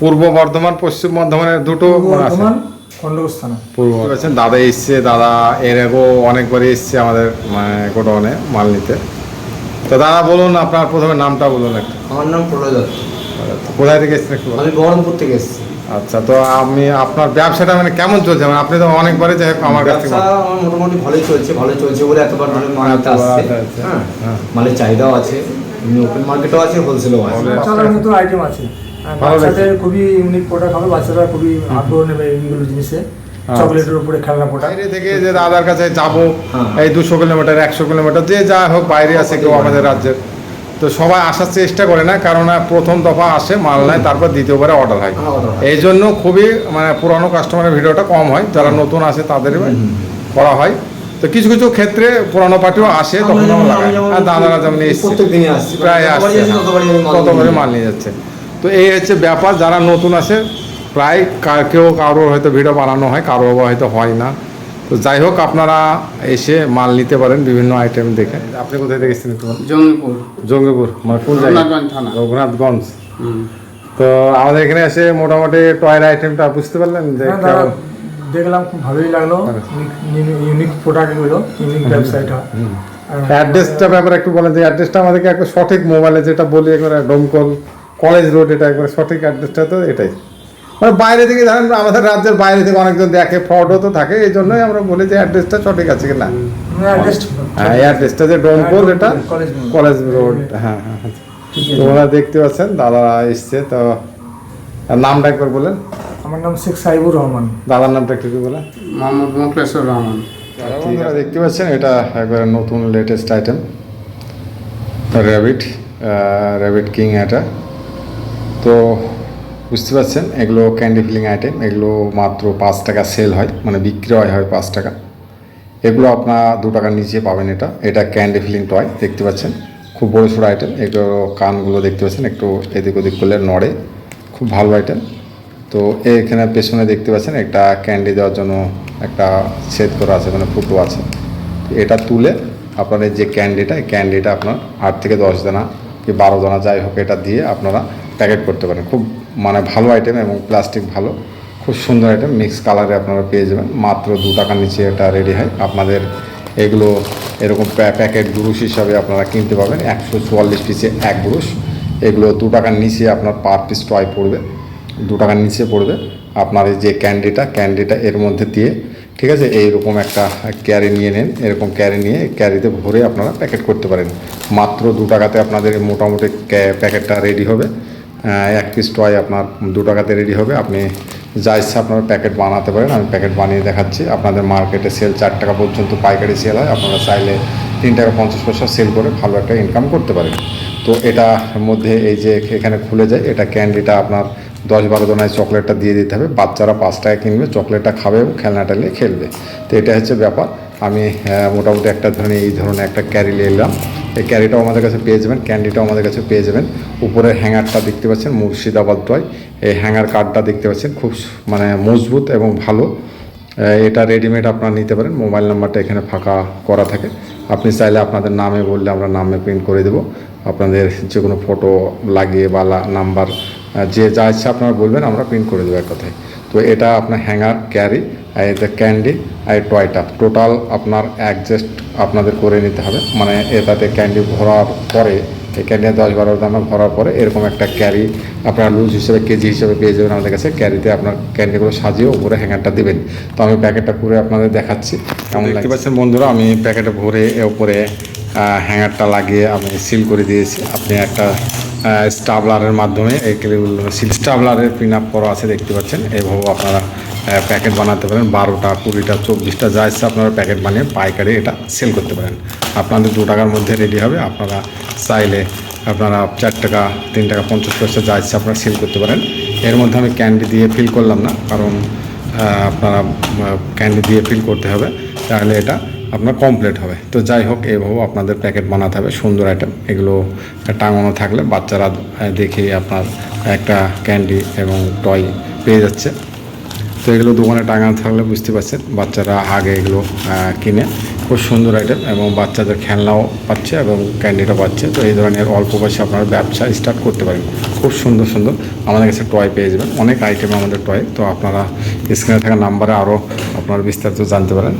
পূর্ব বর্ধমান পশ্চিম বর্ধমানের দুটো বর্ধমান পূর্ব বর্ধমান। দাদা এসছে দাদা এর আগেও অনেকবারই এসছে আমাদের মানে গোডাউনে মাল নিতে। তো দাদা বলুন আপনার প্রথমে নামটা বলুন একটু। আমার নাম প্রলয় দত্ত। কোথায় থেকে এসছেন একটু আমি বহরমপুর থেকে এসেছি। আচ্ছা তো আমি আপনার ব্যবসাটা মানে কেমন চলছে? মানে আপনি তো অনেকবারই যাই হোক আমার কাছ থেকে মোটামুটি ভালোই চলছে ভালোই চলছে বলে এতবার ধরে মাল নিতে আসছে। আচ্ছা, আচ্ছা। হ্যাঁ হ্যাঁ। মালের চাহিদাও আছে ওপেন মার্কেটও আছে হোলসেলও আছে। মতো আইটেম আছে। ভালো বাচ্চাদের খুবই ইউনিক প্রোডাক্ট হবে বাচ্চারা খুবই আগ্রহ নেবে এইগুলো জিনিসে চকলেটের উপরে খেলনা প্রোডাক্ট বাইরে থেকে যে দাদার কাছে যাব হ্যাঁ। এই দুশো কিলোমিটার একশো কিলোমিটার যে যা হোক বাইরে আছে কেউ আমাদের রাজ্যের। তো সবাই আসার চেষ্টা করে না কারণ প্রথম দফা আসে মাল নেয় তারপর দ্বিতীয়বারে অর্ডার হয়। হ্যাঁ, হয়। এই জন্য খুবই মানে পুরানো কাস্টমারের ভিডিওটা কম হয় যারা নতুন আসে তাদের করা হয়। তো কিছু কিছু ক্ষেত্রে পুরানো পার্টিও আসে তখন আমি লাগায় আর দাদারা যেমন এসছে প্রায় আসছে। নিয়ে মাল নিয়ে যাচ্ছে। তো এই হচ্ছে ব্যাপার যারা নতুন আসে প্রায় কার কেউ কারোর হয়তো ভিডিও বানানো হয় কারও আবার হয়তো হয় না। তো যাই হোক আপনারা এসে মাল নিতে পারেন বিভিন্ন আইটেম দেখে। আপনি কোথায় থেকে এসেছেন জঙ্গিপুর। জঙ্গিপুর মানে কোন রঘুনাথগঞ্জ থানা। রঘুনাথগঞ্জ। তো আমাদের এখানে এসে মোটামুটি টয়ের আইটেমটা বুঝতে পারলেন যে হ্যাঁ? দেখলাম খুব ভালোই লাগল। ইউনিক প্রোডাক্ট এগুলো ইউনিক ব্যবসায়টা অ্যাড্রেসটা ব্যাপারে একটু বলেন যে অ্যাড্রেসটা আমাদেরকে একটা সঠিক মোবাইলে যেটা বলি একবারে ডোমকল কলেজ রোড এটা একবার সঠিক অ্যাড্রেসটা তো এটাই। মানে বাইরে থেকে ধরেন আমাদের রাজ্যের বাইরে থেকে অনেকজন দেখে ফ্রডও তো থাকে এই জন্যই আমরা বলি যে অ্যাড্রেসটা সঠিক আছে কি না হ্যাঁ এই অ্যাড্রেসটা যে ডোমকল এটা কলেজ রোড। হ্যাঁ হ্যাঁ হ্যাঁ। ঠিক আছে। তোমরা দেখতে পাচ্ছেন দাদা এসছে তো নামটা একবার বলেন। আমার নাম শেখ সাইবুর রহমান। দাদার নামটা একটু বলেন। মোহাম্মদ মোখলেসুর রহমান। আপনারা দেখতে পাচ্ছেন এটা একবার নতুন latest item rabbit rabbit king এটা। তো বুঝতে পারছেন, এগুলো ক্যান্ডি ফিলিং আইটেম এগুলো মাত্র পাঁচ টাকা সেল হয় মানে বিক্রি হয় পাঁচ টাকা। এগুলো আপনার দু টাকার নিচে পাবেন এটা। এটা ক্যান্ডি ফিলিং টয় দেখতে পাচ্ছেন। খুব বড় সড়ো আইটেম এগুলো কানগুলো দেখতে পাচ্ছেন, একটু এদিক ওদিক করলে নড়ে। খুব ভালো আইটেম তো এখানে পেছনে দেখতে পাচ্ছেন, একটা ক্যান্ডি দেওয়ার জন্য একটা ছেদ করা আছে মানে ফুটো আছে। এটা তুলে আপনার যে ক্যান্ডিটা এই ক্যান্ডিটা আপনার আট থেকে দশ দানা, কি বারো দানা যাই হোক, এটা দিয়ে আপনারা প্যাকেট করতে পারেন। খুব মানে ভালো আইটেম এবং প্লাস্টিক ভালো। খুব সুন্দর আইটেম মিক্স কালারে আপনারা পেয়ে যাবেন। মাত্র দু টাকার নিচে এটা রেডি হয়। আপনাদের এগুলো এরকম প্যা- প্যাকেট ব্রুশ হিসাবে আপনারা কিনতে পাবেন একশো চুয়াল্লিশ পিসে এক ব্রুশ। এগুলো দু টাকার নিচে আপনার পার পিস টয় পড়বে। দু টাকার নিচে পড়বে। আপনার এই যে ক্যান্ডিটা ক্যান্ডিটা এর মধ্যে দিয়ে, ঠিক আছে? এইরকম একটা ক্যারি নিয়ে নেন। এরকম ক্যারি নিয়ে ক্যারিতে ভরে আপনারা প্যাকেট করতে পারেন। মাত্র দু টাকাতে আপনাদের মোটামুটি প্যাকেটটা রেডি হবে। এক পিস টয় আপনার দু টাকাতে রেডি হবে। আপনি যা ইচ্ছা আপনার প্যাকেট বানাতে পারেন। আমি প্যাকেট বানিয়ে দেখাচ্ছি। আপনাদের মার্কেটে সেল চার টাকা পর্যন্ত পাইকারি সেল হয়। আপনারা চাইলে তিন টাকা পঞ্চাশ পয়সা সেল করে ভালো একটা ইনকাম করতে পারেন। তো এটার মধ্যে এই যে এখানে খুলে যায়, এটা ক্যান্ডিটা আপনার দশ বারো জনায় চকলেটটা দিয়ে দিতে হবে। বাচ্চারা পাঁচ টাকা কিনবে, চকলেটটা খাবে এবং খেলনাটা নিয়ে খেলবে। তো এটা হচ্ছে ব্যাপার। আমি মোটামুটি একটা ধরনের, এই ধরনের একটা ক্যারি নিয়ে এলাম। এই ক্যারিটাও আমাদের কাছে পেয়ে যাবেন ক্যান্ডিটাও আমাদের কাছে পেয়ে যাবেন। উপরের হ্যাঙ্গারটা দেখতে পাচ্ছেন, মুর্শিদাবাদ টয় এই হ্যাঙ্গার কার্ডটা দেখতে পাচ্ছেন, খুব মানে মজবুত এবং ভালো। এটা রেডিমেড আপনারা নিতে পারেন। মোবাইল নাম্বারটা এখানে ফাঁকা করা থাকে। আপনি চাইলে আপনাদের নামে বললে আমরা নামে প্রিন্ট করে দেবো। আপনাদের যে কোনো ফটো লাগিয়ে বা নাম্বার যে যা ইচ্ছা আপনারা বলবেন আমরা প্রিন্ট করে দেবো এক কথায়। তো এটা আপনার হ্যাঙ্গার ক্যারি আর এটা ক্যান্ডি আর টয়টা টোটাল আপনার অ্যাডজাস্ট আপনাদের করে নিতে হবে। মানে এটাতে ক্যান্ডি ভরার পরে এই ক্যান্ডি দশ বারো দানা ভরার পরে এরকম একটা ক্যারি আপনার লুজ হিসেবে কেজি হিসেবে পেয়ে যাবেন আমাদের কাছে। ক্যারিতে আপনার ক্যান্ডিগুলো সাজিয়ে উপরে হ্যাঙ্গারটা দেবেন। তো আমি প্যাকেটটা করে আপনাদের দেখাচ্ছি। কেমন দেখতে পাচ্ছেন বন্ধুরা আমি প্যাকেটে ভরে এ উপরে হ্যাঙ্গারটা লাগিয়ে আমি সিল করে দিয়েছি। আপনি একটা স্টাবলারের মাধ্যমে স্টাবলারের পিন আপ করা আছে, দেখতে পাচ্ছেন। এইভাবে আপনারা প্যাকেট বানাতে পারেন। বারোটা, কুড়িটা, চব্বিশটা, যা ইচ্ছা আপনারা প্যাকেট বানিয়ে পাইকারি এটা সেল করতে পারেন। আপনাদের দু টাকার মধ্যে রেডি হবে। আপনারা চাইলে আপনারা চার টাকা, তিন টাকা, পঞ্চাশ পয়সা যা ইচ্ছা আপনারা সেল করতে পারেন। এর মধ্যে আমি ক্যান্ডি দিয়ে ফিল করলাম না, কারণ আপনারা ক্যান্ডি দিয়ে ফিল করতে হবে। তাহলে এটা আপনার কমপ্লিট হবে। তো যাই হোক এইভাবে আপনাদের প্যাকেট বানাতে হবে। সুন্দর আইটেম এগুলো টাঙানো থাকলে বাচ্চারা দেখে আপনার একটা ক্যান্ডি এবং টয় পেয়ে যাচ্ছে। তো এগুলো দোকানে টাঙানো থাকলে বুঝতে পারছেন, বাচ্চারা আগে এগুলো কিনে খুব সুন্দর আইটেম এবং বাচ্চাদের খেলনাও পাচ্ছে এবং ক্যান্ডিটাও পাচ্ছে। তো এই ধরনের অল্প বয়সে আপনারা ব্যবসা স্টার্ট করতে পারেন। খুব সুন্দর সুন্দর। আমাদের কাছে টয় পেয়ে যাবেন। অনেক আইটেম আমাদের টয় তো আপনারা স্ক্রিনে থাকা নাম্বারে আরও আপনারা বিস্তারিত জানতে পারেন।